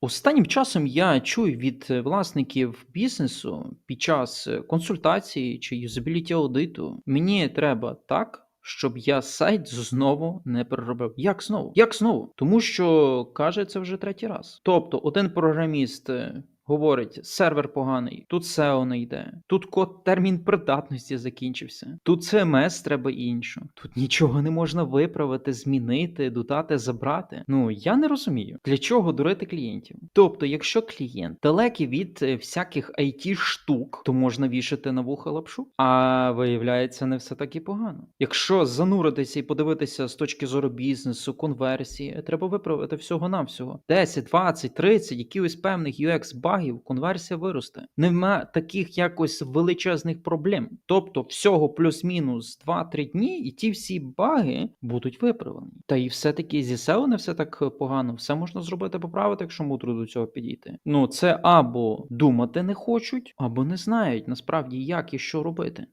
Останнім часом я чую від е, власників бізнесу під час е, консультації чи юзабіліті аудиту, мені треба так. Щоб я сайт знову не переробив. Як знову? Як знову? Тому що каже це вже третій раз. Тобто, один програміст е, говорить: сервер поганий, тут SEO не йде, тут код термін придатності закінчився, тут CMS треба іншу, тут нічого не можна виправити, змінити, додати, забрати. Ну я не розумію, для чого дурити клієнтів. Тобто, якщо клієнт далекий від е, всяких it штук, то можна вішати на вуха лапшу. А виявляється, не все так і погано. Якщо зануритися і подивитися з точки зору бізнесу, конверсії, треба виправити всього навсього 10, 20, 30, якихось певних UX багів, конверсія виросте. Нема таких якось величезних проблем. Тобто, всього плюс-мінус 2-3 дні, і ті всі баги будуть виправлені. Та і все-таки зі SEO не все так погано. Все можна зробити поправити, якщо мудро до цього підійти. Ну це або думати не хочуть, або не знають насправді як і що робити.